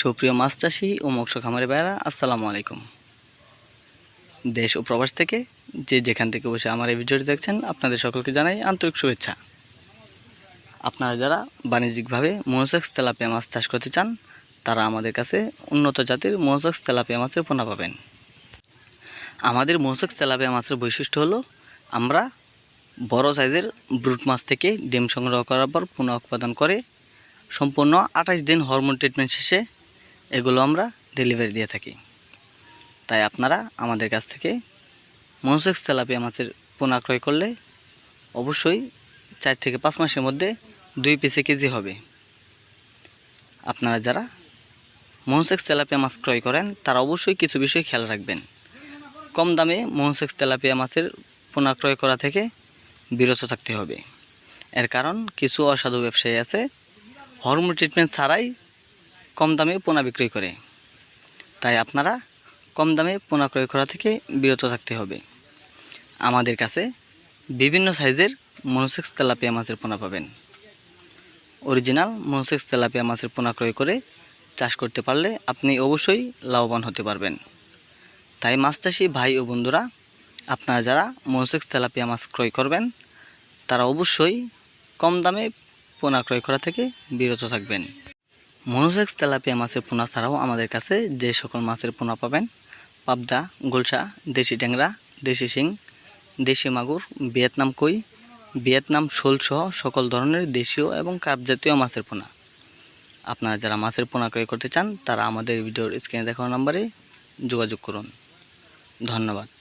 সুপ্রিয় মাছ চাষি ও মৎস্য খামারে বেড়া আসসালামু আলাইকুম। দেশ ও প্রবাস থেকে যে যেখান থেকে বসে আমার এই ভিডিওটি দেখছেন, আপনাদের সকলকে জানাই আন্তরিক শুভেচ্ছা। আপনারা যারা বাণিজ্যিকভাবে মনোসেক্স তেলাপিয়া মাছ চাষ করতে চান, তারা আমাদের কাছে উন্নত জাতের মনোসেক্স তেলাপিয়া মাছের পোনা পাবেন। আমাদের মনোসেক্স তেলাপিয়া মাছের বৈশিষ্ট্য হলো, আমরা বড় সাইজের ব্রুট মাছ থেকে ডিম সংগ্রহ করার পর পুনঃ উৎপাদন করে, সম্পূর্ণ আঠাশ দিন হরমোন ট্রিটমেন্ট শেষে এগুলো আমরা ডেলিভারি দিয়ে থাকি। তাই আপনারা আমাদের কাছ থেকে মনোসেক্স তেলাপিয়া মাছের পোনা ক্রয় করলে অবশ্যই চার থেকে পাঁচ মাসের মধ্যে দুই পিসে কেজি হবে। আপনারা যারা মনোসেক্স তেলাপিয়া মাছ ক্রয় করেন, তারা অবশ্যই কিছু বিষয় খেয়াল রাখবেন। কম দামে মনোসেক্স তেলাপিয়া মাছের পোনা ক্রয় করা থেকে বিরত থাকতে হবে। এর কারণ কিছু অসাধু ব্যবসায়ী আছে হরমোন ট্রিটমেন্ট ছাড়াই কম দামে পোনা বিক্রয় করে। তাই আপনারা কম দামে পোনা ক্রয় করা থেকে বিরত থাকতে হবে। আমাদের কাছে বিভিন্ন সাইজের মনোসেক্স তেলাপিয়া মাছের পোনা পাবেন। অরিজিনাল মনোসেক্স তেলাপিয়া মাছের পোনা ক্রয় করে চাষ করতে পারলে আপনি অবশ্যই লাভবান হতে পারবেন। তাই মাছ চাষি ভাই ও বন্ধুরা, আপনারা যারা মনোসেক্স তেলাপিয়া মাছ ক্রয় করবেন, তারা অবশ্যই কম দামে পোনা ক্রয় করা থেকে বিরত থাকবেন। মনোসেক্স তেলাপিয়া মাছের পোনা ছাড়াও আমাদের কাছে যে সকল মাছের পোনা পাবেন, পাবদা গোলসা দেশি ট্যাংরা, দেশি শিং, দেশি মাগুর, ভিয়েতনাম কই, ভিয়েতনাম শোলসহ সকল ধরনের দেশীয় এবং কার্প জাতীয় মাছের পোনা। আপনারা যারা মাছের পোনা ক্রয় করতে চান, তারা আমাদের ভিডিওর স্ক্রিনে দেখানো নাম্বারে যোগাযোগ করুন। ধন্যবাদ।